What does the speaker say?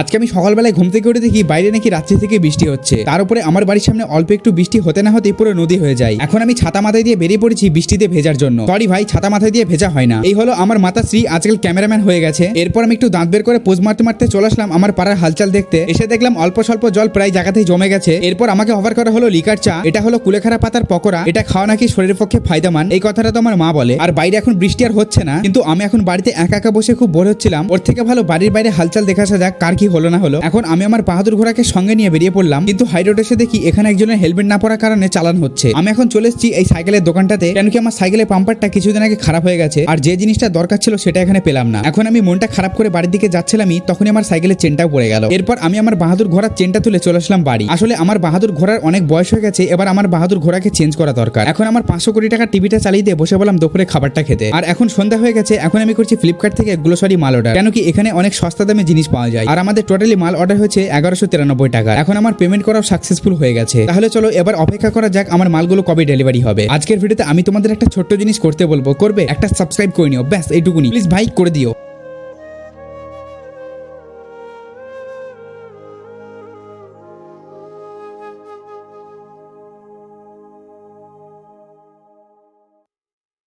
আজকে আমি সকালবেলায় ঘুম থেকে উঠে দেখি বাইরে নাকি রাত্রি থেকে বৃষ্টি হচ্ছে। তার উপরে আমার বাড়ির সামনে অল্প একটু বৃষ্টি হতে না হতে পুরো নদী হয়ে যায়। এখন আমি ছাতা মাথায় দিয়ে বেরিয়ে পড়েছি বৃষ্টিতে ভেজার জন্য। সরি ভাই, ছাতা মাথায় দিয়ে ভেজা হয় না। এই হলো আমার মাতা শ্রী, আজকাল ক্যামেরাম্যান হয়ে গেছে। এরপর আমি একটু দাঁত বের করে পোজ মারতে মারতে চলে আসলাম আমার পাড়ার হালচাল দেখতে। এসে দেখলাম অল্প স্বল্প জল প্রায় জায়গাতেই জমে গেছে। এরপর আমাকে অফার করা হলো লিকার চা। এটা হলো কুলেখাড়া পাতার পকোড়া। এটা খাওয়া নাকি শরীরের পক্ষে ফায়দামান। এই কথাটা তো আমার মা বলে। আর বাইরে এখন বৃষ্টি আর হচ্ছে না। কিন্তু আমি এখন বাড়িতে একা একা বসে খুব বোর হচ্ছিলাম। ওর থেকে ভালো বাড়ির বাইরে হালচাল দেখা যাক, কার কি হলো না হলো? এখন আমি আমার বাহাদুর ঘোড়াকে সঙ্গে নিয়ে বেরিয়ে পড়লাম, কিন্তু হাই রোড এসে দেখি এখানে একজনের হেলমেট না পরার কারণে চালান হচ্ছে। আমি এখন চলে এসেছি এই সাইকেলের দোকানটাতে, কেন কি আমার সাইকেলের পাম্পারটা কিছুদিন আগে খারাপ হয়ে গেছে, আর যে জিনিসটা দরকার ছিল সেটা এখানে পেলাম না। এখন আমি মনটা খারাপ করে বাড়ির দিকে যাচ্ছিলামই, তখনই আমার সাইকেলের চেনটাও পড়ে গেল। এরপর আমি আমার বাহাদুর ঘোড়ার চেনটা তুলে চলে আসলাম বাড়ি। আসলে আমার বাহাদুর ঘোড়ার অনেক বয়স হয়ে গেছে, এবার আমার বাহাদুর ঘোড়াকে চেঞ্জ করা দরকার। এখন আমার পাঁচশো কোটি টাকা টিভিটা চালিয়ে দিয়ে বসে বললাম দুপুরে খাবারটা খেতে। আর এখন সন্ধ্যা হয়ে গেছে, এখন আমি করছি ফ্লিপকার্ট থেকে গ্লোসারি মাল অর্ডার কেন কি এখানে অনেক সস্তা দামে জিনিস পাওয়া যায়। আর আমাদের টোটালি মাল অর্ডার হয়েছে এগারোশো তিরানব্বই টাকা। এখন আমার পেমেন্ট করা সাকসেসফুল হয়ে গেছে। তাহলে চলো এবার অপেক্ষা করা যাক আমার মালগুলো কবে ডেলিভারি হবে। আজকের ভিডিওতে আমি তোমাদের একটা ছোট্ট জিনিস করতে বলব। করবে? একটা সাবস্ক্রাইব করে নিও। ব্যাস, এইটুকুনি। প্লিজ ভাই করে দিও।